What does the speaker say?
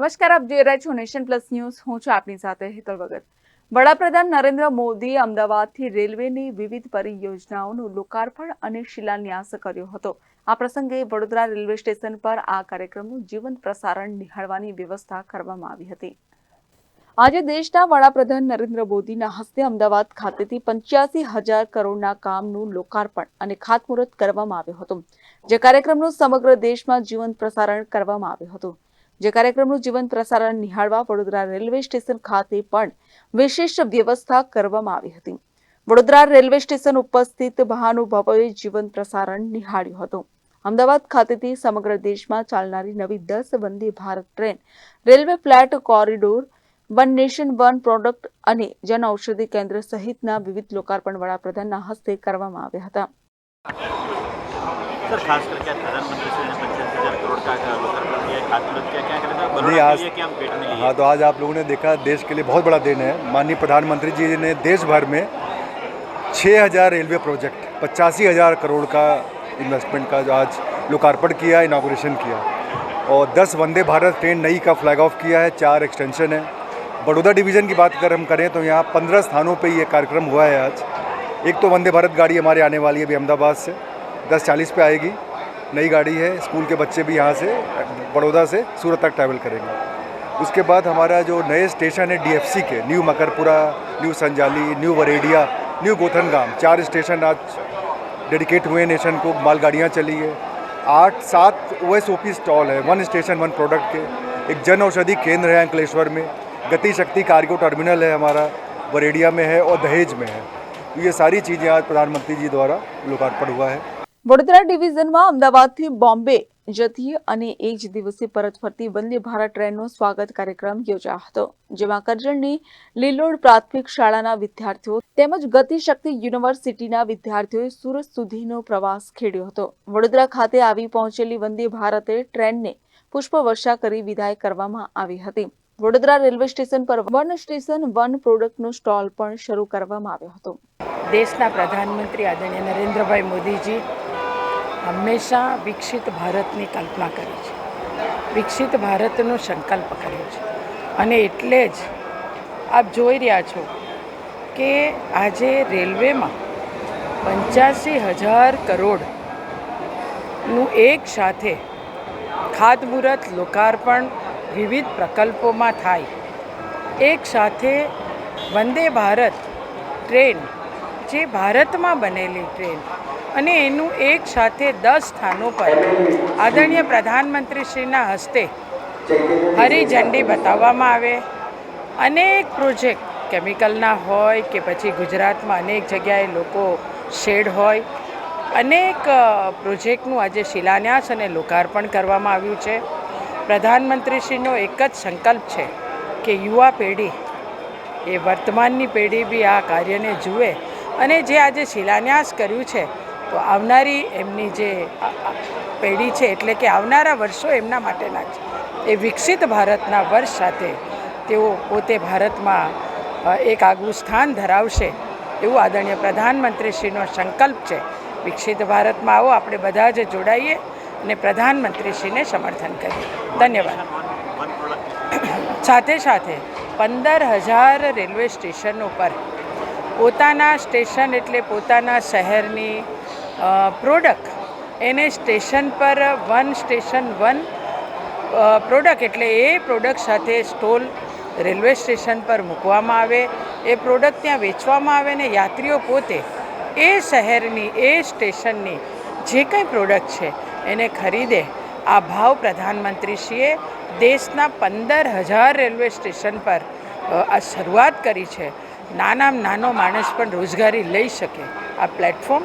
નમસ્કાર, આપ જોઈ રહ્યા છો નેશન પ્લસ ન્યૂઝ. હું છું આપની સાથે હેતલ ભગત. વડાપ્રધાન નરેન્દ્ર મોદી અમદાવાદથી રેલવેની વિવિધ પરિયોજનાઓનું લોકાર્પણ અને શિલાન્યાસ કર્યો હતો. આ પ્રસંગે વડોદરા રેલવે સ્ટેશન પર આ કાર્યક્રમનું જીવંત પ્રસારણ નિહાળવાની વ્યવસ્થા કરવામાં આવી હતી. આજે દેશના વડાપ્રધાન નરેન્દ્ર મોદીના હસ્તે અમદાવાદ ખાતેથી પંચ્યાસી હજાર કરોડના કામનું લોકાર્પણ અને ખાતમુહૂર્ત કરવામાં આવ્યું હતું. જે કાર્યક્રમનું સમગ્ર દેશમાં જીવંત પ્રસારણ કરવામાં આવ્યું હતું. જે કાર્યક્રમનું જીવંત પ્રસારણ નિહાળવા વડોદરા રેલવે સ્ટેશન ખાતે પણ વિશેષ વ્યવસ્થા કરવામાં આવી હતી. વડોદરા રેલવે સ્ટેશન ઉપસ્થિત મહાનુભાવોએ જીવંત પ્રસારણ નિહાળ્યું હતું. અમદાવાદ ખાતેથી સમગ્ર દેશમાં ચાલનારી નવી દસ Vande Bharat train, railway flat, corridor, one nation, one product અને જન ઔષધિ કેન્દ્ર સહિતના વિવિધ લોકાર્પણ વડાપ્રધાનના હસ્તે કરવામાં આવ્યા હતા. सर खास करके आज प्रधानमंत्री पचास हज़ार करोड़ का है बड़ौदा आज- है तो आज आप लोगों ने देखा देश के लिए बहुत बड़ा दिन है। माननीय प्रधानमंत्री जी ने देश भर में छः हज़ार रेलवे प्रोजेक्ट पचासी हज़ार करोड़ का इन्वेस्टमेंट का जो आज लोकार्पण किया इनाग्रेशन किया। और दस वंदे भारत ट्रेन नई का फ्लैग ऑफ़ किया है चार एक्सटेंशन है। बड़ौदा डिवीज़न की बात अगर हम करें तो यहाँ पंद्रह स्थानों पे ये कार्यक्रम हुआ है आज। एक तो वंदे भारत गाड़ी हमारे आने वाली है अभी अहमदाबाद से। दस चालीस पे आएगी। नई गाड़ी है, स्कूल के बच्चे भी यहाँ से, बड़ौदा से सूरत तक ट्रैवल करेंगे। उसके बाद हमारा जो नए स्टेशन है डीएफसी के new Makarpura new Sanjali new Varediya new Gothangam चार स्टेशन आज डेडिकेट हुए नेशन को, मालगाड़ियाँ चली है। आठ, सात O S O P stall है वन स्टेशन वन प्रोडक्ट के। एक जन औषधि केंद्र है अंकलेश्वर में। गति शक्ति कार्गो टर्मिनल है हमारा वरेडिया में है और दहेज में है। तो ये सारी चीज़ें आज प्रधानमंत्री जी द्वारा लोकार्पण हुआ है। વડોદરા ડિવિઝનમાં અમદાવાદથી બોમ્બે જતી અને એ જ દિવસે પરત ફરતી વંદે ભારત ટ્રેનનો સ્વાગત કાર્યક્રમ યોજાયો હતો, જેમાં કરજણની લીલોડ પ્રાથમિક શાળાના વિદ્યાર્થીઓ તેમજ ગતિશક્તિ યુનિવર્સિટીના વિદ્યાર્થીઓએ સુરત સુધીનો પ્રવાસ ખેડ્યો હતો. વડોદરા ખાતે આવી પહોંચેલી વંદે ભારતે ટ્રેનને પુષ્પવર્ષા કરી વિદાય કરવામાં આવી હતી. વડોદરા રેલવે સ્ટેશન પર વન સ્ટેશન, વન પ્રોડક્ટનો સ્ટોલ પણ શરૂ કરવામાં આવ્યો હતો. દેશના પ્રધાનમંત્રી આદરણીય નરેન્દ્રભાઈ મોદીજી હંમેશા વિકસિત ભારતની કલ્પના કરી છે. વિકસિત ભારતનો સંકલ્પ કર્યો છે. અને એટલે જ આપ જોઈ રહ્યા છો કે આજે રેલવેમાં પંચ્યાસી હજાર કરોડનું એક સાથે ખાતમુહૂર્ત, લોકાર્પણ વિવિધ પ્રકલ્પોમાં થાય. એક સાથે વંદે ભારત ટ્રેન, જે ભારતમાં બનેલી ટ્રેન અને એનું એક સાથે દસ સ્થાનો પર. આદરણીય પ્રધાનમંત્રીશ્રીના હસ્તે હરી ઝંડી બતાવવામાં આવે. અનેક પ્રોજેક્ટ કેમિકલના હોય કે પછી ગુજરાતમાં અનેક જગ્યાએ લોકો શેડ હોય. અનેક પ્રોજેક્ટનું આજે શિલાન્યાસ અને લોકાર્પણ કરવામાં આવ્યું છે. પ્રધાનમંત્રીશ્રીનો એક જ સંકલ્પ છે કે યુવા પેઢી, એ વર્તમાનની પેઢી બી આ કાર્યને જુએ અને જે આજે શિલાન્યાસ કર્યું છે તો આવનારી એમની જે પેઢી છે એટલે કે આવનારા વર્ષો એમના માટેના છે એ વિકસિત ભારતના વર્ષ સાથે તેઓ પોતે ભારતમાં એક આગવું સ્થાન ધરાવશે એવું આદરણીય પ્રધાનમંત્રીશ્રીનો સંકલ્પ છે. વિકસિત ભારતમાં આવો, આપણે બધા જ જોડાઈએ અને પ્રધાનમંત્રીશ્રીને સમર્થન કરીએ. ધન્યવાદ. સાથે સાથે પંદર હજાર રેલવે સ્ટેશનો પર પોતાના સ્ટેશન એટલે પોતાના શહેરની પ્રોડક્ટ એને સ્ટેશન પર વન સ્ટેશન વન પ્રોડક્ટ એટલે એ પ્રોડક્ટ સાથે સ્ટોલ રેલવે સ્ટેશન પર મૂકવામાં આવે, એ પ્રોડક્ટ ત્યાં વેચવામાં આવે ને યાત્રીઓ પોતે એ શહેરની, એ સ્ટેશનની જે કંઈ પ્રોડક્ટ છે એને ખરીદે. આ ભાવ પ્રધાનમંત્રીશ્રીએ દેશના પંદર હજાર રેલવે સ્ટેશન પર આ શરૂઆત કરી છે. નાનામાં નાનો માણસ પણ રોજગારી લઈ શકે. આ પ્લેટફોર્મ